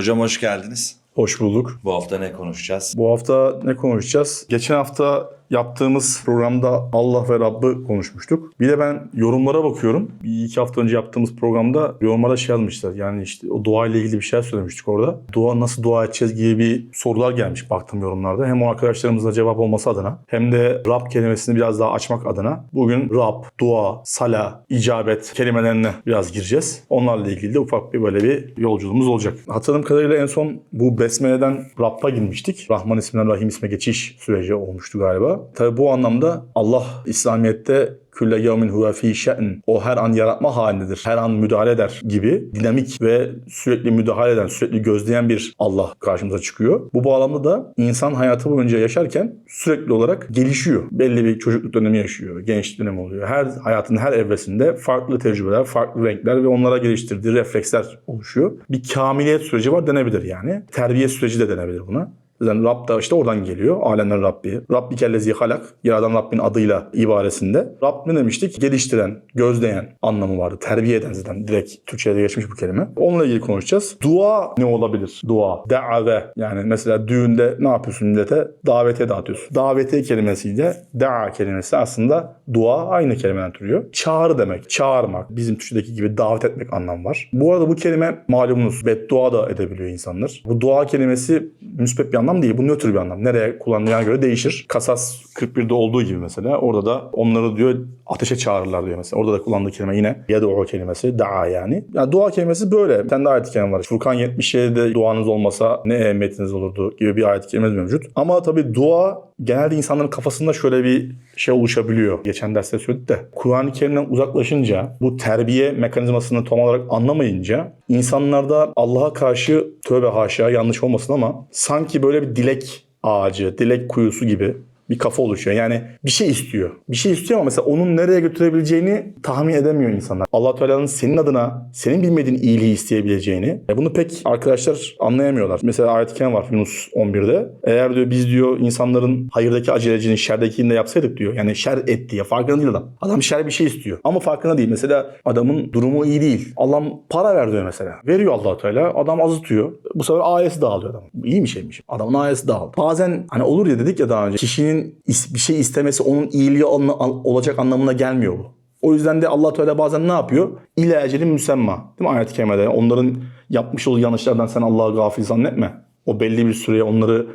Hocam hoş geldiniz. Hoş bulduk. Bu hafta ne konuşacağız? Bu hafta ne konuşacağız? Geçen hafta yaptığımız programda Allah ve Rabb'ı konuşmuştuk. Bir de ben yorumlara bakıyorum. Bir iki hafta önce yaptığımız programda yorumlara şey yazmışlar. Yani işte o dua ile ilgili bir şeyler söylemiştik orada. Dua nasıl dua edeceğiz gibi bir sorular gelmiş baktım yorumlarda. Hem o arkadaşlarımızla cevap olması adına hem de Rab kelimesini biraz daha açmak adına bugün Rab, dua, sala, icabet kelimelerine biraz gireceğiz. Onlarla ilgili de ufak bir böyle bir yolculuğumuz olacak. Hatırladığım kadarıyla en son bu Besmele'den Rabb'a girmiştik. Rahman isminden Rahim isme geçiş süreci olmuştu galiba. Tabi bu anlamda Allah İslamiyet'te külle yevmin huve fî şe'n. O her an yaratma halindedir. Her an müdahale eder gibi dinamik ve sürekli müdahale eden, sürekli gözleyen bir Allah karşımıza çıkıyor. Bu bağlamda da insan hayatı boyunca yaşarken sürekli olarak gelişiyor. Belli bir çocukluk dönemi yaşıyor, gençlik dönemi oluyor. Her hayatın her evresinde farklı tecrübeler, farklı renkler ve onlara geliştirdiği refleksler oluşuyor. Bir kamiliyet süreci var denebilir yani. Terbiye süreci de denebilir buna. Zaten Rab da işte oradan geliyor. Alemler Rabbi. Rabbi kellezi halak. Yaradan Rabbin adıyla ibaresinde. Rab ne demiştik? Geliştiren, gözleyen anlamı vardı. Terbiye eden zaten direkt Türkçe'de geçmiş bu kelime. Onunla ilgili konuşacağız. Dua ne olabilir? Dua. Da've. Yani mesela düğünde ne yapıyorsun millete? Davete dağıtıyorsun. Davete kelimesiyle da'a kelimesi aslında dua aynı kelimeden türüyor. Çağrı demek. Çağırmak. Bizim Türkçedeki gibi davet etmek anlamı var. Bu arada bu kelime malumunuz beddua da edebiliyor insanlar. Bu dua kelimesi müspet bir anlam değil. Bu nötr bir anlam. Nereye kullanılacağına göre değişir. Kasas 41'de olduğu gibi mesela. Orada da onları diyor ateşe çağırırlar diyor mesela. Orada da kullandığı kelime yine yed'u kelimesi. Da'a yani. Yani dua kelimesi böyle. Bir tane de ayet-i kerime var. Furkan 77'de duanız olmasa ne ehemmiyetiniz olurdu gibi bir ayet-i kerime mevcut. Ama tabii dua genelde insanların kafasında şöyle bir şey oluşabiliyor. Geçen derste söyledik de. Kur'an-ı Kerim'den uzaklaşınca bu terbiye mekanizmasını tam olarak anlamayınca insanlarda Allah'a karşı tövbe haşa yanlış olmasın ama sanki böyle bir dilek ağacı, dilek kuyusu gibi bir kafa oluşuyor. Yani bir şey istiyor. Bir şey istiyor ama mesela onun nereye götürebileceğini tahmin edemiyor insanlar. Allah Teala'nın senin adına senin bilmediğin iyiliği isteyebileceğini. E bunu pek arkadaşlar anlayamıyorlar. Mesela kerime var Yunus 11'de. Eğer diyor biz diyor insanların hayırdaki acelecini şerdekini de yapsaydık diyor. Yani şer et diye farkında değil adam. Adam şer bir şey istiyor. Ama farkında değil. Mesela adamın durumu iyi değil. Allah para ver diyor mesela. Veriyor allah Teala. Adam azıtıyor. Bu sefer ayesi dağılıyor adam. İyi bir şeymiş. Adamın ayesi dağıldı. Bazen hani olur ya dedik ya daha önce. Kişinin bir şey istemesi onun iyiliği olacak anlamına gelmiyor bu. O yüzden de allah Teala bazen ne yapıyor? İle ecelin müsemma. Değil mi ayet-i kerimede? Onların yapmış olduğu yanlışlardan sen Allah'ı gafil zannetme. O belli bir süreye onları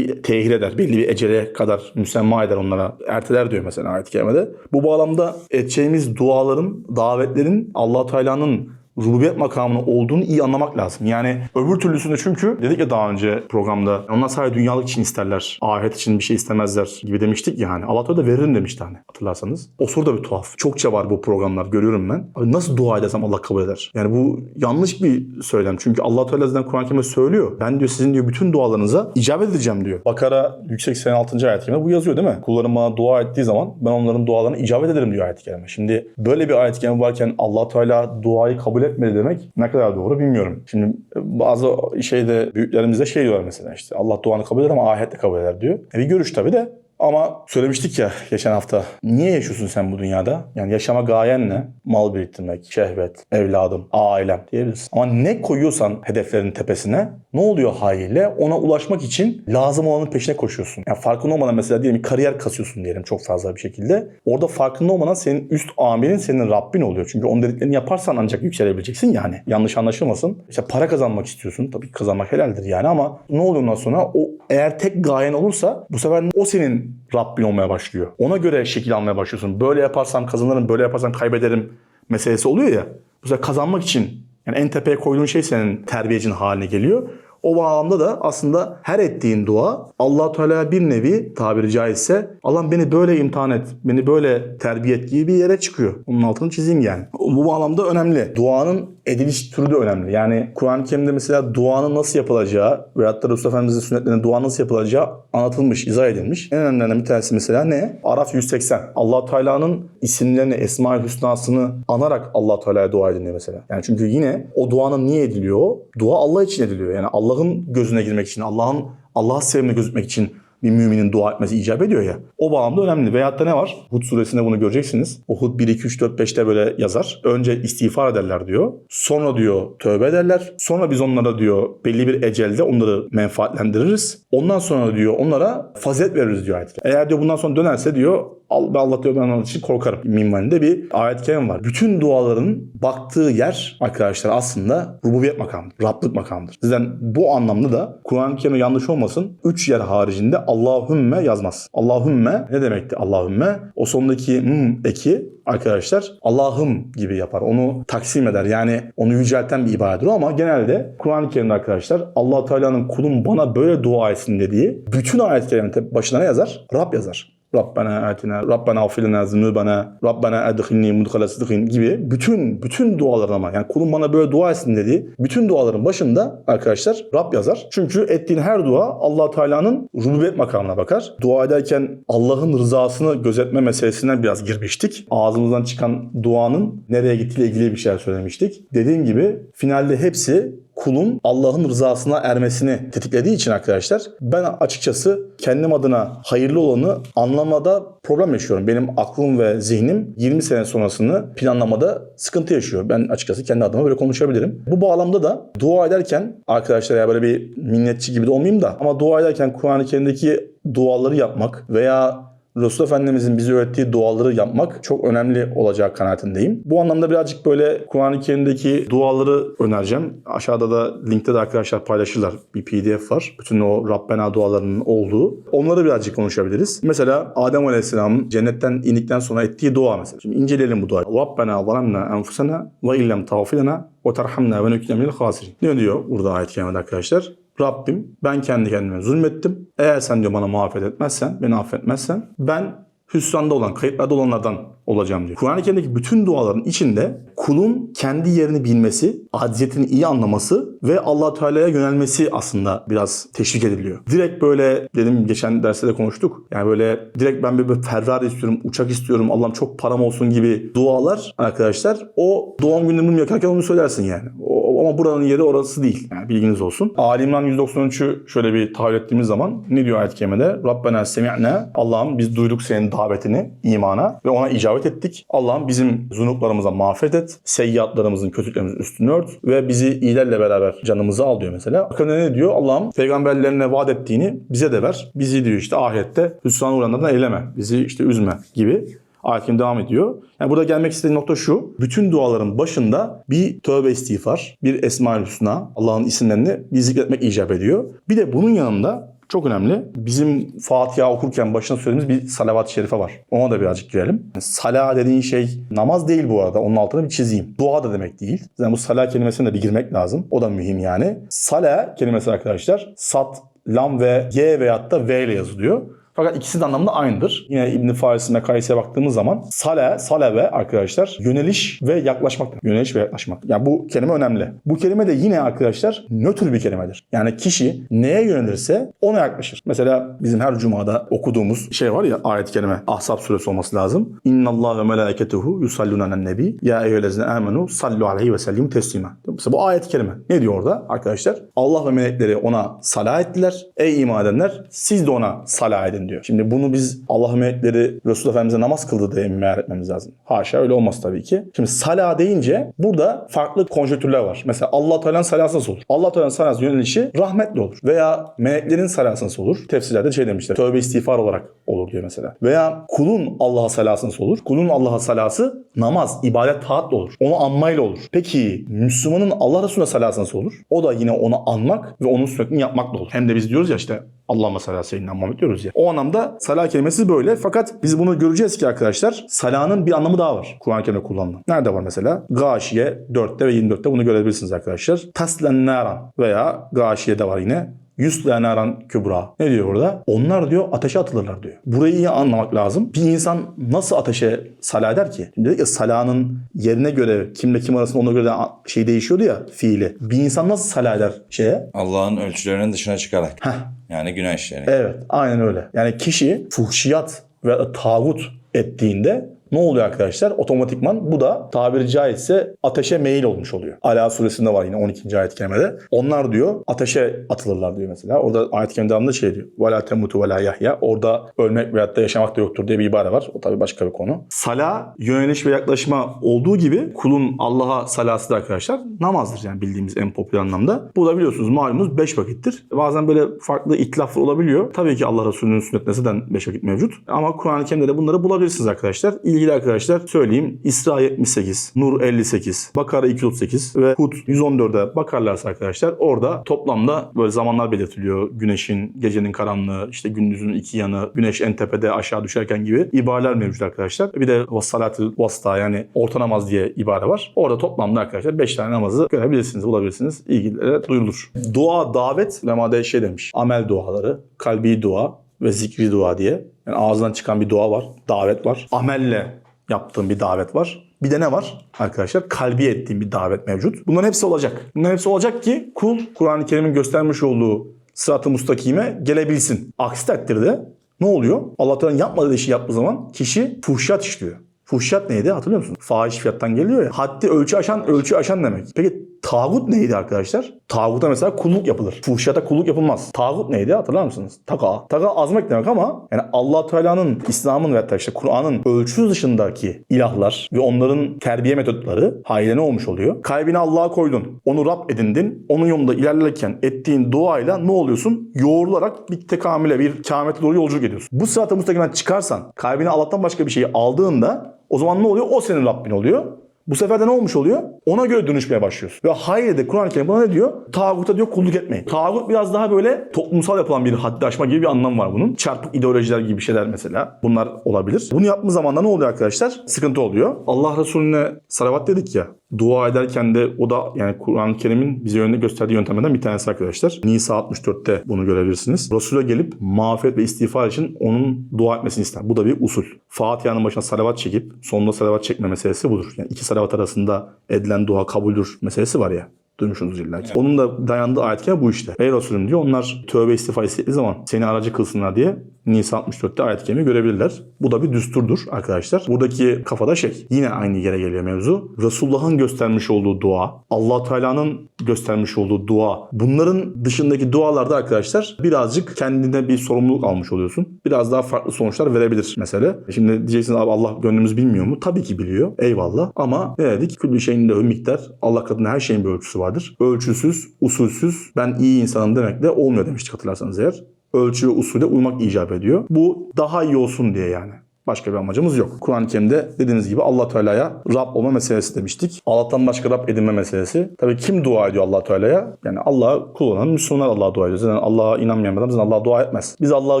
tehir eder. Belli bir ecele kadar müsemma eder onlara. Erteler diyor mesela ayet-i kerimede. Bu bağlamda edeceğimiz duaların, davetlerin allah Teala'nın rububiyet makamının olduğunu iyi anlamak lazım. Yani öbür türlüsünde çünkü dedik ya daha önce programda onlar sadece dünyalık için isterler. Ahiret için bir şey istemezler gibi demiştik ya hani. Allah da veririm demişti hani hatırlarsanız. O soru da bir tuhaf. Çokça var bu programlar görüyorum ben. Abi nasıl dua edersem Allah kabul eder. Yani bu yanlış bir söylem. Çünkü Allah Teala zaten Kur'an-ı Kerim'de söylüyor. Ben diyor sizin diyor bütün dualarınıza icabet edeceğim diyor. Bakara 186. ayet-i kerime bu yazıyor değil mi? Kullarım bana dua ettiği zaman ben onların dualarına icabet ederim diyor ayet-i kerime. Şimdi böyle bir ayet-i kerime varken Allah Teala duayı kabul etmedi demek ne kadar doğru bilmiyorum. Şimdi bazı şeyde büyüklerimiz de şey diyorlar mesela işte Allah duanı kabul eder ama ahirette kabul eder diyor. E bir görüş tabii de ama söylemiştik ya geçen hafta. Niye yaşıyorsun sen bu dünyada? Yani yaşama gayen ne? Mal biriktirmek, şehvet, evladım, ailem diyebiliriz. Ama ne koyuyorsan hedeflerin tepesine ne oluyor haliyle? Ona ulaşmak için lazım olanın peşine koşuyorsun. Yani farkında olmadan mesela diyelim kariyer kasıyorsun diyelim çok fazla bir şekilde. Orada farkında olmadan senin üst amirin senin Rabbin oluyor. Çünkü onun dediklerini yaparsan ancak yükselebileceksin yani. Yanlış anlaşılmasın. İşte para kazanmak istiyorsun. Tabii kazanmak helaldir yani ama ne oluyor ondan sonra? O eğer tek gayen olursa bu sefer o senin Rabbin olmaya başlıyor. Ona göre şekil almaya başlıyorsun. Böyle yaparsam kazanırım, böyle yaparsam kaybederim meselesi oluyor ya. Bu sefer kazanmak için yani en tepeye koyduğun şey senin terbiyecin haline geliyor. O bağlamda da aslında her ettiğin dua allah Teala bir nevi tabiri caizse Allah beni böyle imtihan et, beni böyle terbiye et gibi bir yere çıkıyor. Onun altını çizeyim yani. Bu bağlamda önemli. Duanın ediliş türü de önemli. Yani Kur'an-ı Kerim'de mesela duanın nasıl yapılacağı veyahut da Resulullah Efendimiz'in sünnetlerinde dua nasıl yapılacağı anlatılmış, izah edilmiş. En önemlilerinden bir tanesi mesela ne? Araf 180. allah Teala'nın isimlerini, Esma-ül Hüsna'sını anarak allah Teala'ya dua ediliyor mesela. Yani çünkü yine o duanın niye ediliyor? Dua Allah için ediliyor. Yani Allah'ın gözüne girmek için, Allah'ın Allah'ı sevme gözükmek için bir müminin dua etmesi icap ediyor ya. O bağlamda önemli. Veyahut da ne var? Hud suresinde bunu göreceksiniz. O Hud 1, 2, 3, 4, 5'te böyle yazar. Önce istiğfar ederler diyor. Sonra diyor tövbe ederler. Sonra biz onlara diyor belli bir ecelde onları menfaatlendiririz. Ondan sonra diyor onlara fazilet veririz diyor ayet. Eğer diyor bundan sonra dönerse diyor Al, Allah diyor ben onun için korkarım. Minvalinde bir ayet-i kerime var. Bütün duaların baktığı yer arkadaşlar aslında rububiyet makamıdır. Rablık makamıdır. Sizden bu anlamda da Kur'an-ı Kerim'e yanlış olmasın. Üç yer haricinde Allahümme yazmaz. Allahümme ne demekti Allahümme? O sondaki m eki arkadaşlar Allah'ım gibi yapar. Onu taksim eder. Yani onu yücelten bir ibadedir ama genelde Kur'an-ı Kerim'de arkadaşlar allah Teala'nın kulum bana böyle dua etsin dediği bütün ayet-i kerimenin başına ne yazar? Rab yazar. Rabbena atina, Rabbena afilena zunubana, Rabbena edhilni mudkhala sıdkın gibi bütün bütün duaların ama yani kulun bana böyle dua etsin dediği bütün duaların başında arkadaşlar Rab yazar. Çünkü ettiğin her dua allah Teala'nın rububiyet makamına bakar. Dua ederken Allah'ın rızasını gözetme meselesinden biraz girmiştik. Ağzımızdan çıkan duanın nereye gittiğiyle ilgili bir şeyler söylemiştik. Dediğim gibi finalde hepsi kulun Allah'ın rızasına ermesini tetiklediği için arkadaşlar ben açıkçası kendim adına hayırlı olanı anlamada problem yaşıyorum. Benim aklım ve zihnim 20 sene sonrasını planlamada sıkıntı yaşıyor. Ben açıkçası kendi adıma böyle konuşabilirim. Bu bağlamda da dua ederken arkadaşlar ya böyle bir minnetçi gibi de olmayayım da ama dua ederken Kur'an-ı Kerim'deki duaları yapmak veya Resul Efendimizin bize öğrettiği duaları yapmak çok önemli olacağı kanaatindeyim. Bu anlamda birazcık böyle Kur'an-ı Kerim'deki duaları önereceğim. Aşağıda da linkte de arkadaşlar paylaşırlar. Bir pdf var. Bütün o Rabbena dualarının olduğu. Onları birazcık konuşabiliriz. Mesela Adem Aleyhisselam'ın cennetten indikten sonra ettiği dua mesela. Şimdi inceleyelim bu duayı. Rabbena zalemna enfusena ve illem tağfilena ve terhamna ve nükle minel khasirin. Ne diyor burada ayet-i kerimede arkadaşlar? Rabbim ben kendi kendime zulmettim. Eğer sen diyor bana mağfiret etmezsen, beni affetmezsen ben hüsranda olan, kayıplarda olanlardan olacağım diyor. Kur'an-ı Kerim'deki bütün duaların içinde kulun kendi yerini bilmesi, acziyetini iyi anlaması ve allah Teala'ya yönelmesi aslında biraz teşvik ediliyor. Direkt böyle dedim geçen derste de konuştuk. Yani böyle direkt ben bir Ferrari istiyorum, uçak istiyorum, Allah'ım çok param olsun gibi dualar arkadaşlar o doğum gününü yakarken onu söylersin yani. O, ama buranın yeri orası değil. Yani bilginiz olsun. Ali İmran 193'ü şöyle bir tahayyül ettiğimiz zaman ne diyor ayet-i kerimede? Rabbena semi'ne Allah'ım biz duyduk senin davetini imana ve ona icabet ettik. Allah'ım bizim zunuplarımıza mağfiret et. Seyyiatlarımızın, kötülüklerimizin üstünü ört ve bizi iyilerle beraber canımızı al diyor mesela. Akabinde ne diyor? Allah'ım peygamberlerine vaat ettiğini bize de ver. Bizi diyor işte ahirette hüsran uğranlardan eyleme. Bizi işte üzme gibi. Ayetim devam ediyor. Yani burada gelmek istediğim nokta şu. Bütün duaların başında bir tövbe istiğfar, bir Esma-ül Hüsna, Allah'ın isimlerini bir zikretmek icap ediyor. Bir de bunun yanında çok önemli. Bizim Fatiha okurken başına söylediğimiz bir salavat-ı şerife var. Ona da birazcık girelim. Sala dediğin şey namaz değil bu arada. Onun altına bir çizeyim. Dua da demek değil. Yani bu sala kelimesine de bir girmek lazım. O da mühim yani. Sala kelimesi arkadaşlar sat, lam ve y veyahut da v ile yazılıyor. Fakat ikisi de anlamda aynıdır. Yine İbn Faris'in Mekais'e baktığımız zaman sale, saleve arkadaşlar yöneliş ve yaklaşmak. Yöneliş ve yaklaşmak. Yani bu kelime önemli. Bu kelime de yine arkadaşlar nötr bir kelimedir. Yani kişi neye yönelirse ona yaklaşır. Mesela bizim her cumada okuduğumuz şey var ya ayet-i kerime. Suresi olması lazım. İnna Allah ve melâketuhu yusallûne alen nebi. Ya eyyühellezine amenu sallu aleyhi ve sellim teslima. Mesela bu ayet-i kerime. Ne diyor orada arkadaşlar? Allah ve melekleri ona salah ettiler. Ey iman edenler siz de ona salah edin diyor. Şimdi bunu biz Allah melekleri Resul Efendimiz'e namaz kıldı diye meal etmemiz lazım. Haşa öyle olmaz tabii ki. Şimdi salah deyince burada farklı konjektürler var. Mesela Allah Teala'nın salası nasıl olur? Allah Teala'nın salası yönelişi rahmetli olur. Veya meleklerin salası nasıl olur? Tefsirlerde şey demişler. Tövbe istiğfar olarak olur diyor mesela. Veya kulun Allah'a salası nasıl olur? Kulun Allah'a salası namaz, ibadet, taatla olur. Onu anmayla olur. Peki Müslümanın Allah Resulüne salası nasıl olur? O da yine onu anmak ve onun sünnetini yapmakla olur. Hem de biz diyoruz ya işte Allah'ıma salâ seyyidina Muhammed diyoruz ya. O anlamda salah kelimesi böyle. Fakat biz bunu göreceğiz ki arkadaşlar salahın bir anlamı daha var. Kur'an-ı Kerim'de kullanılan. Nerede var mesela? Gâşiye 4'te ve 24'te bunu görebilirsiniz arkadaşlar. Taslen naran veya Gâşiye'de var yine. Yusla naran kübra. Ne diyor burada? Onlar diyor ateşe atılırlar diyor. Burayı iyi anlamak lazım. Bir insan nasıl ateşe salah eder ki? Şimdi dedik ya salahın yerine göre kimle kim arasında ona göre de şey değişiyordu ya fiili. Bir insan nasıl salah eder şeye? Allah'ın ölçülerinin dışına çıkarak. Heh. Yani günah işleri. Evet aynen öyle. Yani kişi fuhşiyat ve tağut ettiğinde ne oluyor arkadaşlar? Otomatikman bu da tabiri caizse ateşe meyil olmuş oluyor. Ala suresinde var yine 12. ayet kerimede. Onlar diyor ateşe atılırlar diyor mesela. Orada ayet kerimede anlamda şey diyor. Vela temutu ve yahya. Orada ölmek veyahut da yaşamak da yoktur diye bir ibare var. O tabii başka bir konu. Sala yöneliş ve yaklaşma olduğu gibi kulun Allah'a salası da arkadaşlar namazdır yani bildiğimiz en popüler anlamda. Bu da biliyorsunuz malumunuz 5 vakittir. Bazen böyle farklı itlaflar olabiliyor. Tabii ki Allah Resulü'nün sünnetine zaten 5 vakit mevcut. Ama Kur'an-ı Kerim'de de bunları bulabilirsiniz arkadaşlar. İlgi İlgili arkadaşlar söyleyeyim. İsra 78, Nur 58, Bakara 238 ve Hud 114'e bakarlarsa arkadaşlar orada toplamda böyle zamanlar belirtiliyor. Güneşin, gecenin karanlığı, işte gündüzün iki yanı, güneş en tepede aşağı düşerken gibi ibareler mevcut arkadaşlar. Bir de vassalatı vasta yani orta namaz diye ibare var. Orada toplamda arkadaşlar 5 tane namazı görebilirsiniz, bulabilirsiniz. İlgililere duyurulur. Dua, davet, lemade şey demiş. Amel duaları, kalbi dua ve zikri dua diye. Yani ağzından çıkan bir dua var, davet var. Amelle yaptığım bir davet var. Bir de ne var arkadaşlar? Kalbi ettiğim bir davet mevcut. Bunların hepsi olacak. Bunların hepsi olacak ki kul Kur'an-ı Kerim'in göstermiş olduğu sırat-ı mustakime gelebilsin. Aksi takdirde ne oluyor? Allah Teala'nın yapmadığı işi yaptığı zaman kişi fuhşat işliyor. Fuhşat neydi hatırlıyor musun? Fahiş fiyattan geliyor ya. Haddi ölçü aşan, ölçü aşan demek. Peki tağut neydi arkadaşlar? Tağuta mesela kulluk yapılır. Fuhşata kulluk yapılmaz. Tağut neydi hatırlar mısınız? Taka. Taka azmek demek ama yani allah Teala'nın, İslam'ın ve işte Kur'an'ın ölçüsü dışındaki ilahlar ve onların terbiye metotları hayli ne olmuş oluyor? Kalbini Allah'a koydun. Onu Rab edindin. Onun yolunda ilerlerken ettiğin duayla ne oluyorsun? Yoğrularak bir tekamüle, bir kâmete doğru yolculuk ediyorsun. Bu sıratı mustakimden çıkarsan, kalbine Allah'tan başka bir şeyi aldığında o zaman ne oluyor? O senin Rabbin oluyor. Bu sefer de ne olmuş oluyor? Ona göre dönüşmeye başlıyorsun. Ve hayır de Kur'an-ı Kerim buna ne diyor? Tağuta diyor kulluk etmeyin. Tağut biraz daha böyle toplumsal yapılan bir haddi gibi bir anlam var bunun. Çarpık ideolojiler gibi şeyler mesela. Bunlar olabilir. Bunu yaptığımız zaman da ne oluyor arkadaşlar? Sıkıntı oluyor. Allah Resulüne salavat dedik ya. Dua ederken de o da yani Kur'an-ı Kerim'in bize yönde gösterdiği yöntemlerden bir tanesi arkadaşlar. Nisa 64'te bunu görebilirsiniz. Resul'e gelip mağfiret ve istiğfar için onun dua etmesini ister. Bu da bir usul. Fatiha'nın başına salavat çekip sonunda salavat çekme meselesi budur. Yani iki salavat arasında edilen dua kabuldür meselesi var ya. Duymuşsunuz illa ki. Onun da dayandığı ayet bu işte. Ey Resulüm diyor onlar tövbe istiğfar istediği zaman seni aracı kılsınlar diye Nisa 64'te ayet kemi görebilirler. Bu da bir düsturdur arkadaşlar. Buradaki kafada şey yine aynı yere geliyor mevzu. Resulullah'ın göstermiş olduğu dua, allah Teala'nın göstermiş olduğu dua. Bunların dışındaki dualarda arkadaşlar birazcık kendine bir sorumluluk almış oluyorsun. Biraz daha farklı sonuçlar verebilir mesele. Şimdi diyeceksiniz abi Allah gönlümüz bilmiyor mu? Tabii ki biliyor. Eyvallah. Ama ne dedik? Küllü şeyin de miktar. Allah katında her şeyin bir ölçüsü vardır. Ölçüsüz, usulsüz ben iyi insanım demek de olmuyor demiştik hatırlarsanız eğer ölçü ve usule uymak icap ediyor. Bu daha iyi olsun diye yani. Başka bir amacımız yok. Kur'an-ı Kerim'de dediğiniz gibi Allah Teala'ya Rab olma meselesi demiştik. Allah'tan başka Rab edinme meselesi. Tabii kim dua ediyor Allah Teala'ya? Yani Allah'a kul olan Müslümanlar Allah'a dua ediyor. Zaten Allah'a inanmayan adam zaten Allah'a dua etmez. Biz Allah'a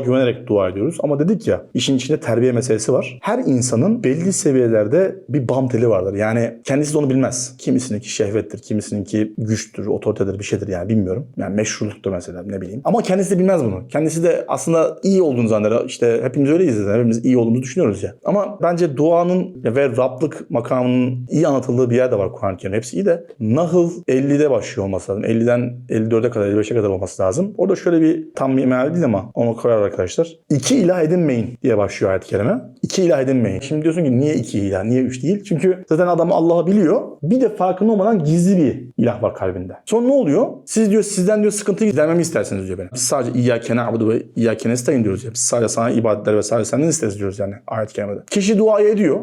güvenerek dua ediyoruz. Ama dedik ya işin içinde terbiye meselesi var. Her insanın belli seviyelerde bir bam teli vardır. Yani kendisi de onu bilmez. Kimisininki şehvettir, kimisininki güçtür, otoritedir bir şeydir yani bilmiyorum. Yani meşruluktur mesela ne bileyim. Ama kendisi de bilmez bunu. Kendisi de aslında iyi olduğunu zanneder. İşte hepimiz öyleyiz zaten. Hepimiz iyi olduğumuzu düşünüyoruz ya. Ama bence duanın ve Rablık makamının iyi anlatıldığı bir yer de var Kur'an-ı Kerim. Hepsi iyi de Nahl 50'de başlıyor olması lazım. 50'den 54'e kadar, 55'e kadar olması lazım. Orada şöyle bir tam bir meal değil ama onu koyar arkadaşlar. İki ilah edinmeyin diye başlıyor ayet-i kerime. İki ilah edinmeyin. Şimdi diyorsun ki niye iki ilah, niye üç değil? Çünkü zaten adam Allah'ı biliyor. Bir de farkında olmadan gizli bir ilah var kalbinde. Sonra ne oluyor? Siz diyor sizden diyor sıkıntıyı gidermemi isterseniz diyor beni. Biz sadece İyyâke na'budu ve İyyâke nestaîn diyoruz ya. Biz sadece sana ibadetler ve sadece senden isteriz diyoruz yani ayet-i. Kişi duayı ediyor.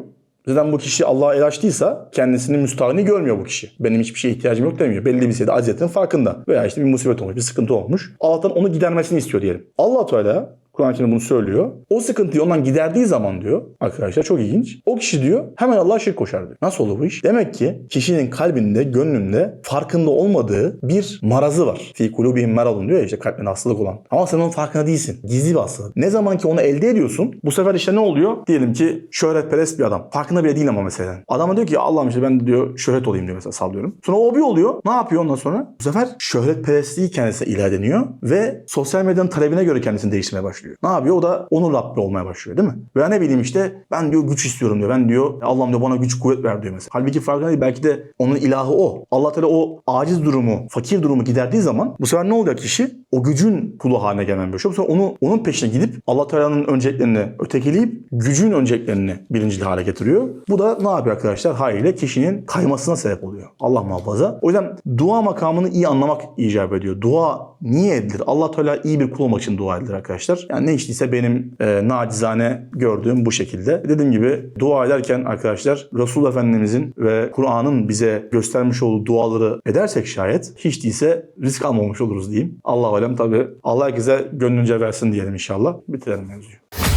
Zaten bu kişi Allah'a el açtıysa kendisini müstahni görmüyor bu kişi. Benim hiçbir şeye ihtiyacım yok demiyor. Belli bir sayıda aziyetin farkında. Veya işte bir musibet olmuş, bir sıkıntı olmuş. Allah'tan onu gidermesini istiyor diyelim. allah Teala Kur'an-ı Kerim bunu söylüyor. O sıkıntıyı ondan giderdiği zaman diyor arkadaşlar çok ilginç. O kişi diyor hemen Allah'a şirk koşar diyor. Nasıl olur bu iş? Demek ki kişinin kalbinde, gönlünde farkında olmadığı bir marazı var. Fi kulubihim maradun diyor ya işte kalbinde hastalık olan. Ama sen onun farkında değilsin. Gizli bir hastalık. Ne zaman ki onu elde ediyorsun bu sefer işte ne oluyor? Diyelim ki şöhretperest bir adam. Farkında bile değil ama mesela. Adama diyor ki Allah'ım işte ben diyor şöhret olayım diyor mesela sallıyorum. Sonra o bir oluyor. Ne yapıyor ondan sonra? Bu sefer şöhretperestliği kendisine ilah ediniyor ve sosyal medyanın talebine göre kendisini değiştirmeye başlıyor. Başlıyor. Ne yapıyor? O da onun Rabbi olmaya başlıyor değil mi? Veya ne bileyim işte ben diyor güç istiyorum diyor. Ben diyor Allah'ım diyor bana güç kuvvet ver diyor mesela. Halbuki farkında değil. Belki de onun ilahı o. Allah Teala o aciz durumu, fakir durumu giderdiği zaman bu sefer ne oluyor kişi? O gücün kulu haline gelmeye başlıyor. Bu sefer onu, onun peşine gidip Allah Teala'nın önceliklerini ötekeleyip gücün önceliklerini birincil hale getiriyor. Bu da ne yapıyor arkadaşlar? Haliyle kişinin kaymasına sebep oluyor. Allah muhafaza. O yüzden dua makamını iyi anlamak icap ediyor. Dua niye edilir? Allah Teala iyi bir kul olmak için dua edilir arkadaşlar. Yani ne işteyse benim e, nacizane gördüğüm bu şekilde. Dediğim gibi dua ederken arkadaşlar Resul Efendimizin ve Kur'an'ın bize göstermiş olduğu duaları edersek şayet hiç değilse risk almamış oluruz diyeyim. Allah alem tabi. Allah herkese gönlünce versin diyelim inşallah. Bitirelim mevzuyu.